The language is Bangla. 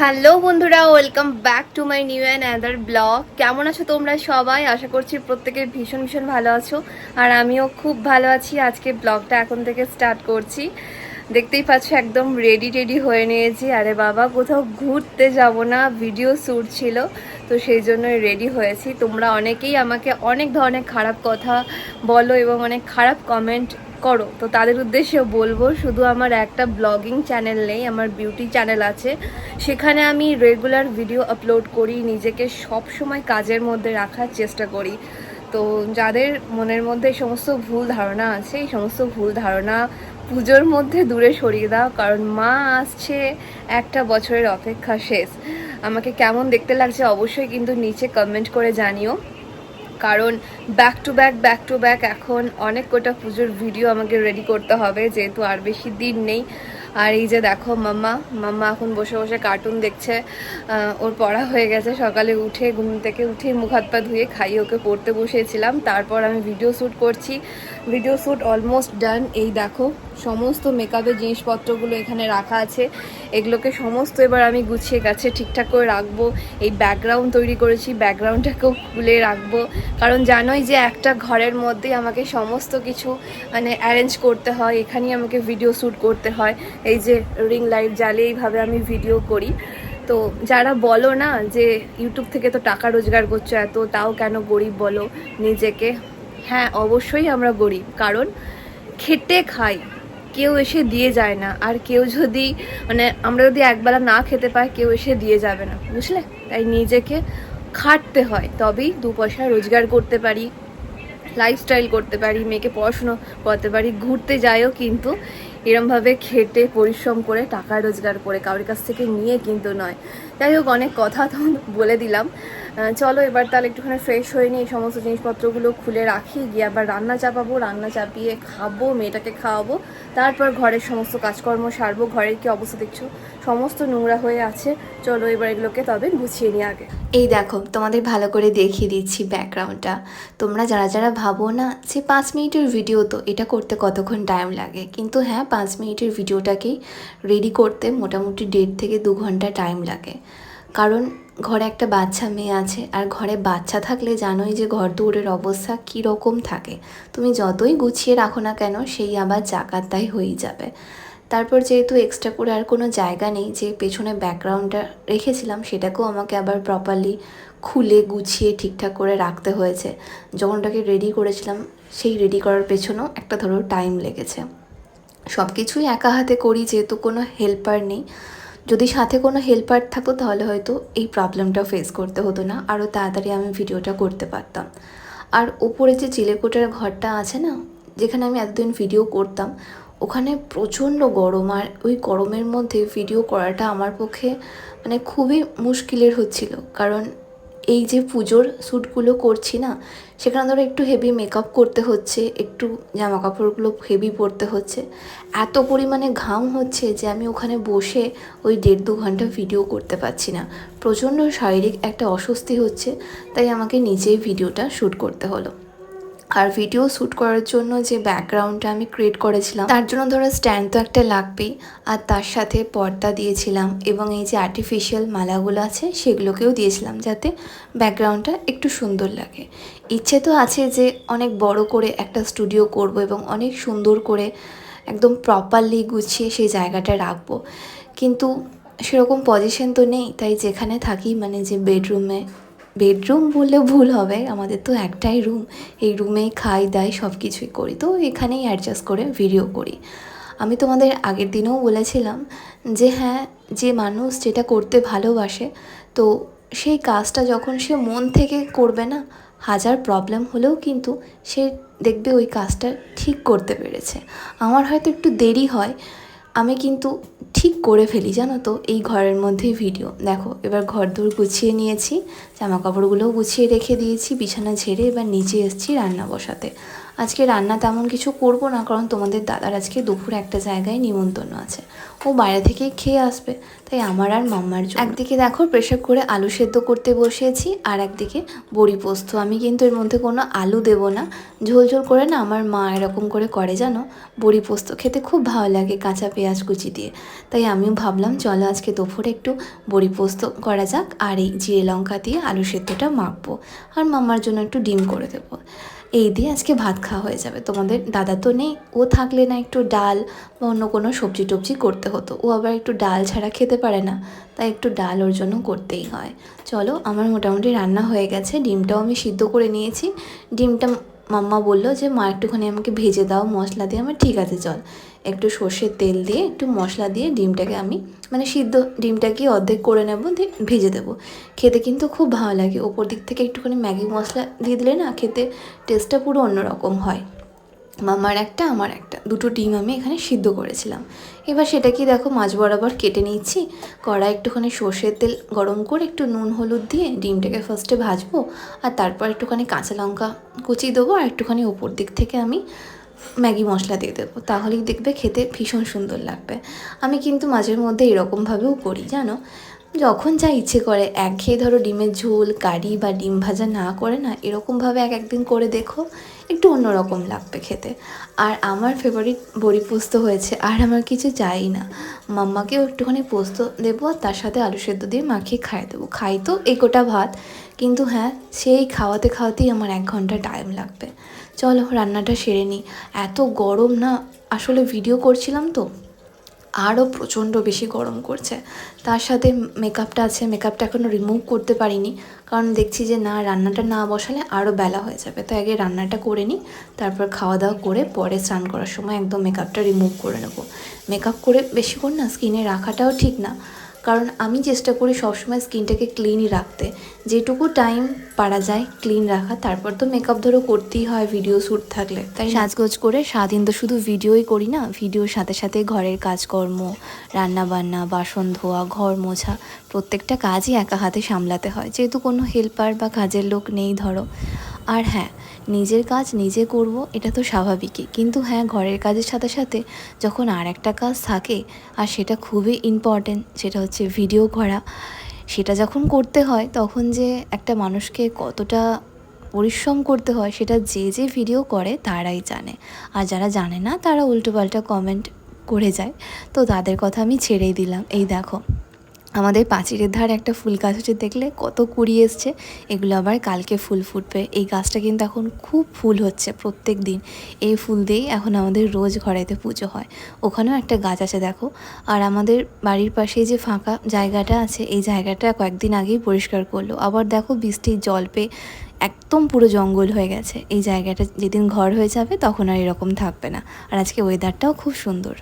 হ্যালো বন্ধুরা, welcome back to my new and other blog. কেমন আছো তোমরা সবাই? আশা করছি প্রত্যেকের ভীষণ ভীষণ ভালো আছো। আর আমিও খুব ভালো আছি। আজকে ব্লগটা এখন থেকে স্টার্ট করছি। দেখতেই পাচ্ছ, একদম রেডি টেডি হয়ে নিয়েছি। আরে বাবা, কোথাও ঘুরতে যাব না। ভিডিও শ্যুট ছিল, তো সেই জন্যই রেডি হয়েছি। তোমরা অনেকেই আমাকে অনেক ধরনের খারাপ কথা বলো এবং অনেক খারাপ কমেন্ট করো। তো তাদের উদ্দেশ্যে বলব, শুধু আমার একটা ব্লগিং চ্যানেল নেই, আমার বিউটি চ্যানেল আছে। সেখানে আমি রেগুলার ভিডিও আপলোড করি, নিজেকে সব সময় কাজের মধ্যে রাখার চেষ্টা করি। তো যাদের মনের মধ্যে সমস্ত ভুল ধারণা আছে, এই সমস্ত ভুল ধারণা পুজোর মধ্যে দূরে সরিয়ে দাও, কারণ মা আসছে, একটা বছরের অপেক্ষা শেষ। আমাকে কেমন দেখতে লাগছে অবশ্যই কিন্তু নিচে কমেন্ট করে জানিও। কারণ back to back back to back এখন অনেক কটা পুজোর ভিডিও আমাকে রেডি করতে হবে, যেহেতু আর বেশি দিন নেই। আর এই যে দেখো মাম্মা মাম্মা এখন বসে বসে কার্টুন দেখছে। ওর পড়া হয়ে গেছে, সকালে উঠে, ঘুম থেকে উঠে মুখ হাত পা ধুয়ে খাইয়ে ওকে পড়তে বসিয়েছিলাম। তারপর আমি ভিডিও শ্যুট করছি। ভিডিও শ্যুট অলমোস্ট ডান এই দেখো সমস্ত মেকআপের জিনিসপত্রগুলো এখানে রাখা আছে। এগুলোকে সমস্ত এবার আমি গুছিয়ে গাছে ঠিকঠাক করে রাখব। এই ব্যাকগ্রাউন্ড তৈরি করেছি ব্যাকগ্রাউন্ডটাকেও খুলে রাখব। কারণ জানোই যে একটা ঘরের মধ্যেই আমাকে সমস্ত কিছু মানে অ্যারেঞ্জ করতে হয়। এখানেই আমাকে ভিডিও শ্যুট করতে হয়। এই যে রিং লাইট জ্বালিয়ে এইভাবে আমি ভিডিও করি। তো যারা বলো না যে ইউটিউব থেকে তো টাকা রোজগার করছ এত, তাও কেন গরিব বলো নিজেকে? হ্যাঁ অবশ্যই আমরা গরিব। কারণ খেটে খাই। কেউ এসে দিয়ে যায় না। আর কেউ যদি মানে আমরা যদি একবেলা না খেতে পাই, কেউ এসে দিয়ে যাবে না, বুঝলে? তাই নিজেকে খাটতে হয়, তবেই দু পয়সা রোজগার করতে পারি লাইফস্টাইল করতে পারি, মেয়েকে পড়াশুনো করতে পারি, ঘুরতে যাইও কিন্তু এরমভাবে খেটে পরিশ্রম করে টাকা রোজগার করে কারোর কাছ থেকে নিয়ে কিন্তু নয়। যাই হোক, অনেক কথা তো বলে দিলাম। চলো এবার তাহলে একটুখানি ফ্রেশ হয়ে নিয়ে এই সমস্ত জিনিসপত্রগুলো খুলে রাখি, গিয়ে আবার রান্না চাপাবো, রান্না চাপিয়ে খাব, মেয়েটাকে খাওয়াবো, তারপর ঘরের সমস্ত কাজকর্ম সারবো, ঘরের কি অবস্থা দেখছ? সমস্ত নোংরা হয়ে আছে, চলো এবার এগুলোকে তবে গুছিয়ে নিয়ে আগে। এই দেখো, তোমাদের ভালো করে দেখিয়ে দিচ্ছি ব্যাকগ্রাউন্ডটা তোমরা যারা যারা ভাবো না যে পাঁচ মিনিটের ভিডিও তো, এটা করতে কতক্ষণ টাইম লাগে? কিন্তু হ্যাঁ পাঁচ মিনিটের ভিডিওটাকেই রেডি করতে মোটামুটি দেড় থেকে দু ঘণ্টা টাইম লাগে। কারণ ঘরে একটা বাচ্চা মেয়ে আছে, আর ঘরে বাচ্চা থাকলে জানোই যে ঘর দৌড়ের অবস্থা কী রকম থাকে। তুমি যতই গুছিয়ে রাখো না কেন, সেই আবার জাকাতাই হয়েই যাবে। তারপর যেহেতু এক্সট্রা করে আর কোনো জায়গা নেই, যে পেছনে ব্যাকগ্রাউন্ডটা রেখেছিলাম, সেটাকেও আমাকে আবার প্রপারলি খুলে গুছিয়ে ঠিকঠাক করে রাখতে হয়েছে। যখন ওটাকে রেডি করেছিলাম, সেই রেডি করার পেছনেও একটা ধরো টাইম লেগেছে। সব কিছুই একা হাতে করি, যেহেতু কোনো হেল্পার নেই যদি সাথে কোনো হেল্পার থাকতো তাহলে হয়তো এই প্রবলেমটা ফেস করতে হতো না। আরও তাড়াতাড়ি আমি ভিডিওটা করতে পারতাম। আর ওপরে যে চিলেকোটার ঘরটা আছে না, যেখানে আমি এতদিন ভিডিও করতাম, ওখানে প্রচণ্ড গরম। আর ওই গরমের মধ্যে ভিডিও করাটা আমার পক্ষে মানে খুবই মুশকিলের হচ্ছিল। কারণ এই যে পুজোর শ্যুটগুলো করছি না, সেখানে ধরো একটু হেভি মেকআপ করতে হচ্ছে, একটু জামা কাপড়গুলো হেভি পরতে হচ্ছে। এত পরিমাণে ঘাম হচ্ছে যে আমি ওখানে বসে ওই দেড় দু ঘণ্টা ভিডিও করতে পারছি না। প্রচণ্ড শারীরিক একটা অস্বস্তি হচ্ছে, তাই আমাকে নিজেই ভিডিওটা শ্যুট করতে হলো। আর ভিডিও শ্যুট করার জন্য যে ব্যাকগ্রাউন্ডটা আমি ক্রিয়েট করেছিলাম, তার জন্য ধরো স্ট্যান্ড তো একটা লাগবেই। আর তার সাথে পর্দা দিয়েছিলাম এবং এই যে আর্টিফিশিয়াল মালাগুলো আছে, সেগুলোকেও দিয়েছিলাম যাতে ব্যাকগ্রাউন্ডটা একটু সুন্দর লাগে। ইচ্ছে তো আছে যে অনেক বড় করে একটা স্টুডিও করব এবং অনেক সুন্দর করে একদম প্রপারলি গুছিয়ে সেই জায়গাটা রাখব। কিন্তু সেরকম পজিশন তো নেই, তাই যেখানে থাকি মানে যে বেডরুমে বেডরুম বললে ভুল হবে। আমাদের তো একটাই রুম এই রুমেই খাই, দাই সব কিছুই করি। তো এখানেই অ্যাডজাস্ট করে ভিডিও করি। আমি তোমাদের আগের দিনেও বলেছিলাম যে হ্যাঁ যে মানুষ যেটা করতে ভালোবাসে, তো সেই কাজটা যখন সে মন থেকে করবে না, হাজার প্রবলেম হলেও কিন্তু সে দেখবে ওই কাজটা ঠিক করতে পেরেছে। আমার হয়তো একটু দেরি হয়। আমি কিন্তু ঠিক করে ফেলি, জানো তো, এই ঘরের মধ্যেই ভিডিও দেখো, এবার ঘর দৌড় গুছিয়ে নিয়েছি। জামা কাপড়গুলোও গুছিয়ে রেখে দিয়েছি, বিছানা ঝেড়ে এবার নিচে এসেছি রান্না বসাতে। আজকে রান্না তেমন কিছু করব না, কারণ তোমাদের দাদার আজকে দুপুর একটা জায়গায় নিমন্ত্রণ আছে। ও বাইরে থেকেই খেয়ে আসবে, তাই আমার আর মাম্মার জন্য। একদিকে দেখো প্রেশার করে আলু সেদ্ধ করতে বসিয়েছি, আর একদিকে বড়ি পোস্ত। আমি কিন্তু এর মধ্যে কোনো আলু দেব না। ঝোল ঝোল করে না আমার মা এরকম করে করে জানো? বড়ি পোস্ত খেতে খুব ভালো লাগে কাঁচা পেঁয়াজ কুচি দিয়ে। তাই আমিও ভাবলাম, চলো আজকে দুপুরে একটু বড়ি পোস্ত করা যাক, আর এই জিরে লঙ্কা দিয়ে আলু সেদ্ধটা মাখবো আর মামার জন্য একটু ডিম করে দেবো। এই দিয়ে আজকে ভাত খাওয়া হয়ে যাবে। তোমাদের দাদা তো নেই, ও থাকলে না একটু ডাল বা অন্য কোনো সবজি টবজি করতে হতো। ও আবার একটু ডাল ছাড়া খেতে পারে না, তাই একটু ডাল ওর জন্য করতেই হয়। চলো, আমার মোটামুটি রান্না হয়ে গেছে, ডিমটাও আমি সিদ্ধ করে নিয়েছি। ডিমটা মাম্মা বলল যে, মা, একটুখানি আমাকে ভেজে দাও, মশলা দিয়ে। আমার ঠিক আছে, চল। একটু সর্ষের তেল দিয়ে, একটু মশলা দিয়ে ডিমটাকে আমি মানে সিদ্ধ ডিমটাকে অর্ধেক করে নেব, দিয়ে ভেজে দেবো। খেতে কিন্তু খুব ভালো লাগে। ওপর দিক থেকে একটুখানি ম্যাগি মশলা দিয়ে দিলে না, খেতে টেস্টটা পুরো অন্যরকম হয়। মামার একটা, আমার একটা। দুটো ডিম আমি এখানে সিদ্ধ করেছিলাম। এবার সেটা কি দেখো মাছ বরাবর কেটে নিচ্ছি। কড়াই একটুখানি সর্ষের তেল গরম করে একটু নুন, হলুদ দিয়ে ডিমটাকে ফার্স্টে ভাজবো। আর তারপর একটুখানি কাঁচা লঙ্কা কুচি দেবো আর একটুখানি ওপর দিক থেকে আমি ম্যাগি মশলা দিয়ে দেবো। তাহলেই দেখবে খেতে ভীষণ সুন্দর লাগবে। আমি কিন্তু মাঝের মধ্যে এরকমভাবেও করি, জানো? যখন যা ইচ্ছে করে, একঘেয়ে ধরো ডিমের ঝোল, কারি বা ডিম ভাজা না করে না, এরকমভাবে এক একদিন করে দেখো, একটু অন্যরকম লাগবে খেতে। আর আমার ফেভারিট বড়ি পোস্ত হয়েছে, আর আমার কিছু চাই না। মাম্মাকেও একটুখানি পোস্ত দেবো আর তার সাথে আলু সেদ্ধ দিয়ে মাখিয়ে খাইয়ে দেবো। খাই তো এগোটা ভাত, কিন্তু হ্যাঁ সেই খাওয়াতে খাওয়াতেই আমার এক ঘণ্টা টাইম লাগবে। চলো, রান্নাটা সেরে নিই এত গরম না, আসলে ভিডিও করছিলাম তো। আরও প্রচণ্ড বেশি গরম করছে। তার সাথে মেকআপটা আছে মেকআপটা এখনও রিমুভ করতে পারিনি। কারণ দেখছি যে না, রান্নাটা না বসালে আরও বেলা হয়ে যাবে। তো আগে রান্নাটা করে নিই, তারপর খাওয়া দাওয়া করে পরে স্নান করার সময় একদম মেকআপটা রিমুভ করে নেব। মেকআপ করে বেশিক্ষণ না স্কিনে রাখাটাও ঠিক না। কারণ আমি চেষ্টা করি সবসময় স্কিনটাকে ক্লিনই রাখতে। যেটুকু টাইম পারা যায় ক্লিন রাখা, তারপর তো মেকআপ ধরো করতেই হয় ভিডিও শ্যুট থাকলে। তাই সাজগোজ করে সারাদিন তো শুধু ভিডিওই করি না ভিডিওর সাথে সাথে ঘরের কাজকর্ম রান্না বান্না বাসন ধোয়া, ঘর মোছা, প্রত্যেকটা কাজই একা হাতে সামলাতে হয়। যেহেতু কোনো হেল্পার বা কাজের লোক নেই ধরো। আর হ্যাঁ নিজের কাজ নিজে করব, এটা তো স্বাভাবিকই। কিন্তু হ্যাঁ ঘরের কাজের সাথে সাথে যখন আর একটা কাজ থাকে, আর সেটা খুবই ইম্পর্ট্যান্ট সেটা হচ্ছে ভিডিও করা, সেটা যখন করতে হয়, তখন যে একটা মানুষকে কতটা পরিশ্রম করতে হয়, সেটা যে যে ভিডিও করে, তারাই জানে। আর যারা জানে না, তারা উল্টোপাল্টা কমেন্ট করে যায়। তো তাদের কথা আমি ছেড়েই দিলাম। এই দেখো। আমাদের পাঁচিরের ধারে একটা ফুল গাছ হচ্ছে, দেখলে কত কুড়ি এসছে। এগুলো আবার কালকে ফুল ফুটবে। এই গাছটা কিন্তু এখন খুব ফুল হচ্ছে প্রত্যেক দিন। এই ফুল দিয়েই এখন আমাদের রোজ ঘরেতে পুজো হয়। ওখানেও একটা গাছ আছে, দেখো। আর আমাদের বাড়ির পাশে যে ফাঁকা জায়গাটা আছে, এই জায়গাটা কয়েকদিন আগেই পরিষ্কার করল। আবার দেখো বৃষ্টির জল পেয়ে একদম পুরো জঙ্গল হয়ে গেছে। এই জায়গাটা যেদিন ঘর হয়ে যাবে, তখন আর এরকম থাকবে না। আর আজকে ওয়েদারটাও খুব সুন্দর।